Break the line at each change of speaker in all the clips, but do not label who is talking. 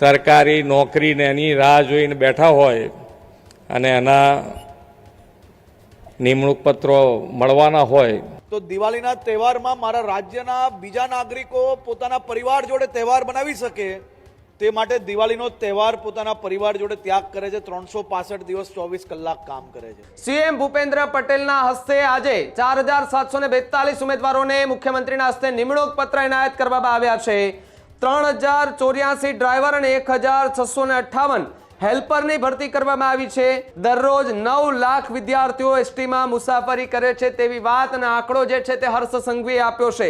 સરકારી નોકરીને એની રાહ જોઈને બેઠા હોય અને એના નિમણૂક પત્રો મળવાના હોય.
તો દિવાળીના તહેવારમાં મારા રાજ્યના બીજા નાગરિકો પોતાના પરિવાર જોડે તહેવાર બનાવી શકે તે માટે દિવાળીનો તહેવાર પોતાના પરિવાર જોડે ત્યાગ કરે છે. ત્રણસો પાસઠ દિવસ ચોવીસ કલાક કામ કરે છે.
સીએમ ભૂપેન્દ્ર પટેલના હસ્તે આજે ચાર હજાર સાતસો ને બેતાલીસ ઉમેદવારોને મુખ્યમંત્રીના હસ્તે નિમણૂક પત્ર એનાયત કરવામાં આવ્યા છે. ત્રણ હજાર ચોર્યાસી ડ્રાઈવર અને એક હજાર છસો ને અઠ્ઠાવન હેલ્પરની ભરતી કરવામાં આવી છે. દરરોજ નવ લાખ વિદ્યાર્થીઓ એસટીમાં મુસાફરી કરે છે તેવી વાત અને આંકડો જે છે તે હર્ષ સંઘવીએ આપ્યો છે.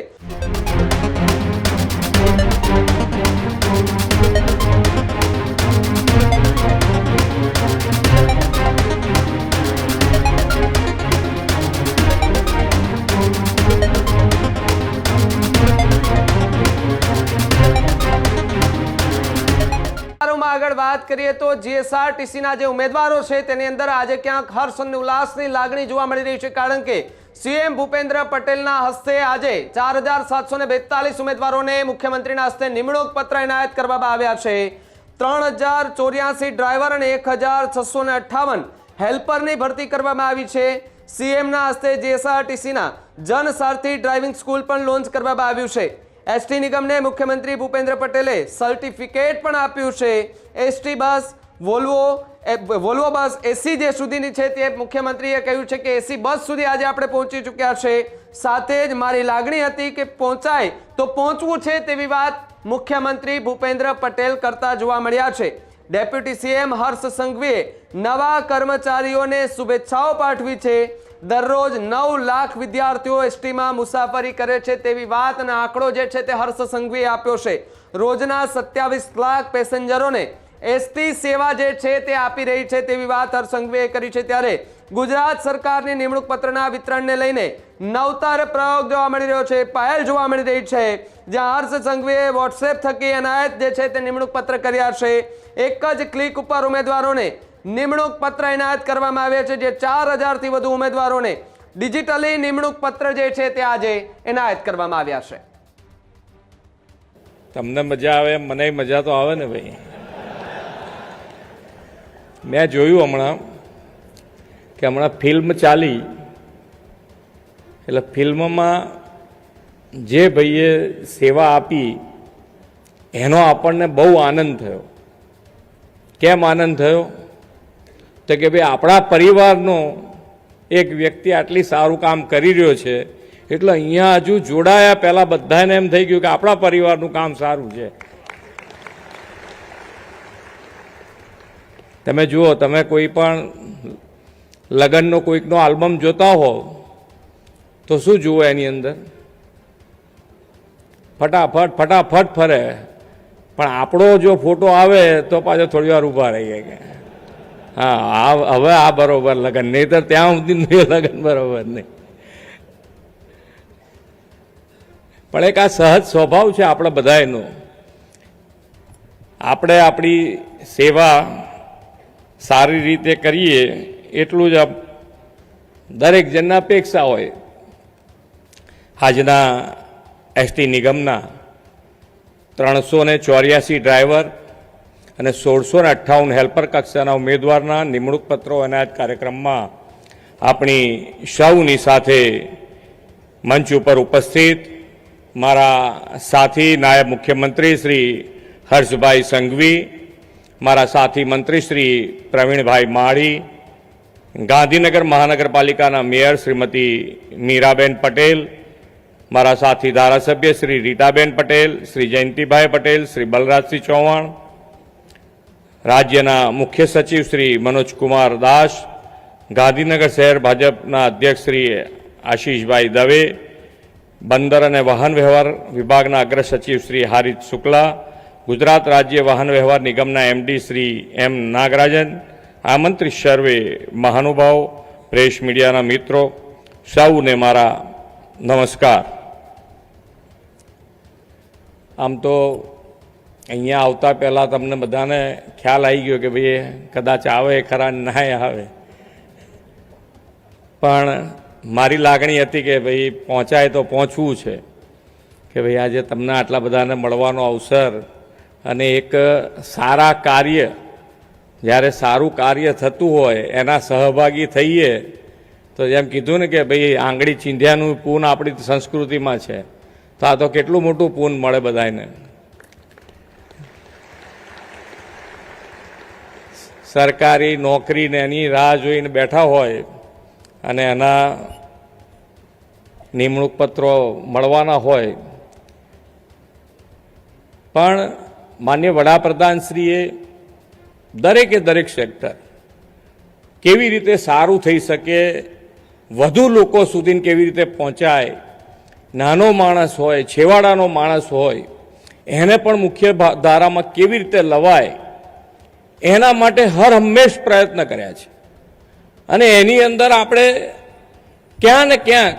વાત કરીએ તો જીએસઆરટીસીના જે ઉમેદવારો છે, તેની અંદર આજે ક્યાંક હર્ષ અને ઉલ્લાસની લાગણી જોવા મળી રહી છે, કારણ કે સીએમ ભૂપેન્દ્ર પટેલના હસ્તે આજે ચાર હજાર સાતસો ને ઉમેદવારોને મુખ્યમંત્રીના હસ્તે નિમણૂક પત્ર એનાયત કરવામાં આવ્યા છે. ત્રણ હજાર ચોર્યાસી ડ્રાઈવર અને એક હજાર છસો ને અઠ્ઠાવન હેલ્પરની ભરતી કરવામાં આવી છે. સીએમના હસ્તે જીએસઆરટીસીના જનસારથી ડ્રાઇવિંગ સ્કૂલ પણ લોન્ચ કરવામાં આવ્યું છે. એસટી નિગમને મુખ્યમંત્રી ભૂપેન્દ્ર પટેલે સર્ટિફિકેટ પણ આપ્યું છે. ST bus Volvo Volvo bus AC જે સુધીની છે તે મુખ્યમંત્રીએ કહ્યું છે કે એસી બસ સુધી આજે આપણે પહોંચી ચૂક્યા છે. સાથે જ મારી લાગણી હતી કે પહોંચાય તો પહોંચવું છે તેવી વાત મુખ્યમંત્રી ભૂપેન્દ્ર પટેલ કરતા જોવા મળ્યા છે. ડેપ્યુટી સીએમ હર્ષ સંઘવીએ નવા કર્મચારીઓને શુભેચ્છાઓ પાઠવી છે. દરરોજ નવ લાખ વિદ્યાર્થીઓ એસટીમાં મુસાફરી કરે છે તેવી વાત અને આંકડો જે છે તે હર્ષ સંઘવીએ આપ્યો છે. રોજના સત્યાવીસ લાખ પેસેન્જરોને એસટી સેવા જે છે તે આપી રહી છે તેવી વાત હર્ષ સંઘવીએ કરી છે ત્યારે ગુજરાત સરકારની નિમણૂક પત્રના વિતરણને લઈને નવતર પ્રયોગ જોવા મળી રહ્યો છે પહેલ જોવા મળી રહી છે. જ્યાં હર્ષ સંઘવીએ વોટ્સએપ થકી એનાયત જે છે તે નિમણૂક પત્ર કર્યા છે. એક જ ક્લિક ઉપર ઉમેદવારોને નિમણૂક પત્ર એનાયત કરવામાં આવ્યા છે, જે ચાર હજારથી વધુ ઉમેદવારોને ડિજિટલી નિમણૂક પત્ર જે છે તે આજે એનાયત કરવામાં આવ્યા છે.
તમને મજા આવે, મને મજા તો આવે ને ભાઈ. મેં જોયું હમણાં કે હમણાં ફિલ્મ ચાલી. એટલે ફિલ્મમાં જે ભાઈએ સેવા આપી, એનો આપણને બહુ આનંદ થયો. કેમ આનંદ થયો? તો કે ભાઈ આપણા પરિવારનો એક વ્યક્તિ આટલી સારું કામ કરી રહ્યો છે, એટલે અહીંયા હજુ જોડાયા પહેલાં બધાને એમ થઈ ગયું કે આપણા પરિવારનું કામ સારું છે. તમે જુઓ, તમે કોઈ પણ લગ્નનો કોઈકનો આલ્બમ જોતા હો, તો શું જુઓ એની અંદર? ફટાફટ ફટાફટ ફરે. પણ આપણો જો ફોટો આવે તો પાછો થોડી વાર ઊભા રહીએ કે. હા, આ હવે આ બરોબર લગ્ન નહીં તો ત્યાં સુધી લગ્ન બરોબર નહીં. પણ એક આ સહજ સ્વભાવ છે આપણા બધાયનો. આપણે આપણી સેવા સારી રીતે કરીએ એટલું જ દરેક જણના અપેક્ષા હોય. આજના એસટી નિગમના ત્રણસો ને ચોર્યાસી ડ્રાઈવર અને સોળસો ને અઠ્ઠાવન હેલ્પર કક્ષાના ઉમેદવારના નિમણૂક પત્રો એનાયત કાર્યક્રમમાં આપણી સૌની સાથે મંચ ઉપર ઉપસ્થિત મારા સાથી નાયબ મુખ્યમંત્રી શ્રી હર્ષભાઈ સંઘવી, મારા સાથી મંત્રી શ્રી પ્રવીણભાઈ માળી, ગાંધીનગર મહાનગરપાલિકાના મેયર શ્રીમતી મીરાબેન પટેલ, મારા સાથી ધારાસભ્ય શ્રી રીટાબેન પટેલ, શ્રી જયંતિભાઈ પટેલ, શ્રી બલરાજસિંહ ચૌહાણ રાજ્યના મુખ્ય સચિવ શ્રી મનોજકુમાર દાસ, ગાંધીનગર શહેર ભાજપના અધ્યક્ષ શ્રી આશીષભાઈ દવે, બંદર અને વાહન વ્યવહાર વિભાગના અગ્ર સચિવ શ્રી હારિત શુક્લા, ગુજરાત રાજ્ય વાહન વ્યવહાર નિગમના એમડી શ્રી એમ નાગરાજન, આમંત્રિત સર્વે મહાનુભાવ, પ્રેસ મીડિયાના મિત્રો, સૌને મારા નમસ્કાર. આમ તો અહીંયા આવતા પહેલાં તમને બધાને ખ્યાલ આવી ગયો કે ભાઈ કદાચ આવે ખરા ના આવે. પણ મારી લાગણી હતી કે ભાઈ પહોંચાય તો પહોંચવું છે. કે ભાઈ આજે તમને આટલા બધાને મળવાનો અવસર અને એક સારા કાર્ય, જ્યારે સારું કાર્ય થતું હોય, એના સહભાગી થઈએ, તો જેમ કીધું ને કે ભાઈ આંગળી ચીંધ્યાનું પૂન આપણી સંસ્કૃતિમાં છે. તો આ તો કેટલું મોટું પૂન મળે બધાને સરકારી નોકરીને એની રાહ જોઈને બેઠા હોય અને એના નિમણૂક પત્રો મળવાના હોય. પણ માન્ય વડાપ્રધાનશ્રીએ દરેકે દરેક સેક્ટર કેવી રીતે સારું થઈ શકે, વધુ લોકો સુધી કેવી રીતે પહોંચાય, નાનો માણસ હોય, છેવાડાનો માણસ હોય, એને પણ મુખ્ય ધારામાં કેવી રીતે લવાય એના માટે હર હંમેશ પ્રયત્ન કર્યા છે. અને એની અંદર આપણે ક્યાં ને ક્યાંક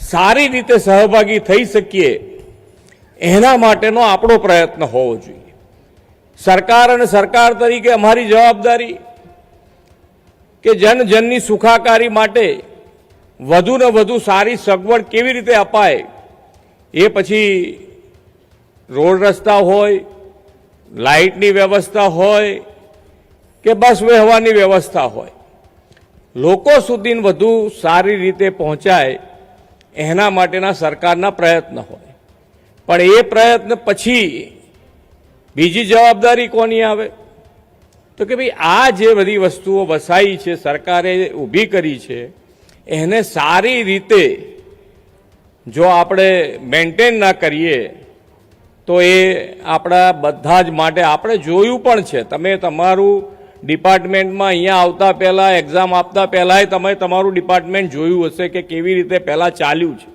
સારી રીતે સહભાગી થઈ શકીએ એના માટેનો આપણો પ્રયત્ન હોવો જોઈએ. સરકાર અને સરકાર તરીકે અમારી જવાબદારી કે જન જનની સુખાકારી માટે વધુ ને વધુ સારી સગવડ કેવી રીતે અપાય એ પછી રોડ રસ્તા હોય, લાઇટની વ્યવસ્થા હોય કે બસ વહેવાની વ્યવસ્થા હોય. લોકો સુધી વધુ સારી રીતે પહોંચાય એના માટેના સરકારના પ્રયત્ન હોય. પણ એ પ્રયત્ન પછી બીજી જવાબદારી કોની આવે? તો કે ભાઈ, આ જે બધી વસ્તુઓ વસાઈ છે, સરકારે ઊભી કરી છે, એને સારી રીતે જો આપણે મેન્ટેન ના કરીએ, તો એ આપણા બધા જ માટે આપણે જોયું પણ છે. તમે તમારું ડિપાર્ટમેન્ટમાં અહીંયા આવતા પહેલાં એક્ઝામ આપતા પહેલાંય તમે તમારું ડિપાર્ટમેન્ટ જોયું હશે કે કેવી રીતે પહેલાં ચાલ્યું છે.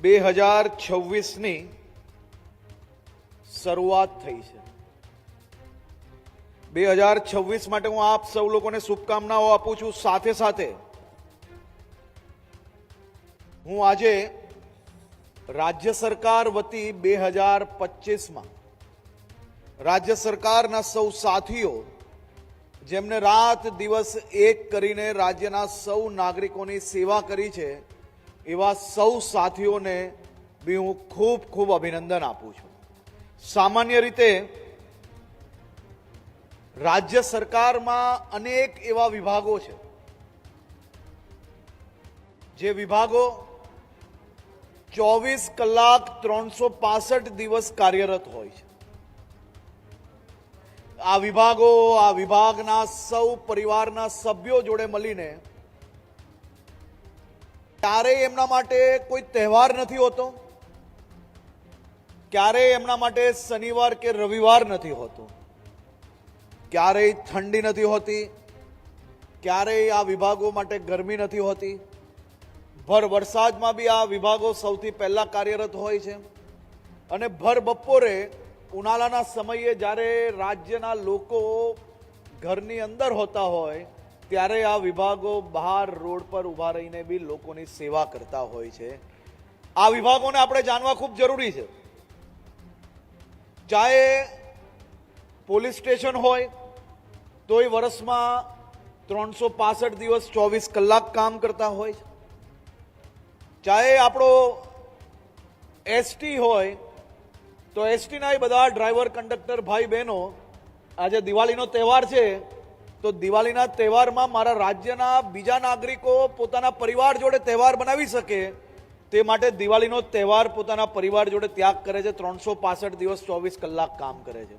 બે હજાર છવ્વીસની શરૂઆત થઈ છે. બે હજાર છવ્વીસ માટે હું આપ સૌ લોકોને શુભકામનાઓ આપું છું. સાથે સાથે હું આજે રાજ્ય સરકાર વતી બે હજાર પચીસમાં રાજ્ય સરકારના સૌ સાથીઓ જેમને રાત દિવસ એક કરીને રાજ્યના સૌ નાગરિકોની સેવા કરી છે, એવા સૌ સાથીઓને બી હું ખૂબ ખૂબ અભિનંદન આપું છું. સામાન્ય રીતે રાજ્ય સરકારમાં અનેક એવા વિભાગો છે, જે વિભાગો ચોવીસ કલાક ત્રણસો દિવસ કાર્યરત હોય છે. આ વિભાગો, આ વિભાગના સૌ પરિવારના સભ્યો જોડે મળીને ક્યારેય એમના માટે કોઈ તહેવાર નથી હોતો, ક્યારેય એમના માટે શનિવાર કે રવિવાર નથી હોતો, ક્યારેય ઠંડી નથી હોતી, ક્યારેય આ વિભાગો માટે ગરમી નથી હોતી. ભર વરસાદમાં બી આ વિભાગો સૌથી પહેલાં કાર્યરત હોય છે અને ભર બપોરે ઉનાળાના સમયે જ્યારે રાજ્યના લોકો ઘરની અંદર હોતા હોય, ત્યારે આ વિભાગો બહાર રોડ પર ઊભા રહીને બી લોકોની સેવા કરતા હોય છે. આ વિભાગોને આપણે જાણવા ખૂબ જરૂરી છે. ચાહે પોલીસ સ્ટેશન હોય, તોય વર્ષમાં ત્રણસો પાસઠ દિવસ ચોવીસ કલાક કામ કરતા હોય છે. ચાહે આપણો એસટી હોય તો એસટીના એ બધા ડ્રાઈવર કંડક્ટર ભાઈ બહેનો, આજે દિવાળીનો તહેવાર છે, તો દિવાળીના તહેવારમાં મારા રાજ્યના બીજા નાગરિકો પોતાના પરિવાર જોડે તહેવાર બનાવી શકે, તે માટે દિવાળીનો તહેવાર પોતાના પરિવાર જોડે ત્યાગ કરે છે, ત્રણસો દિવસ ચોવીસ કલાક કામ કરે છે.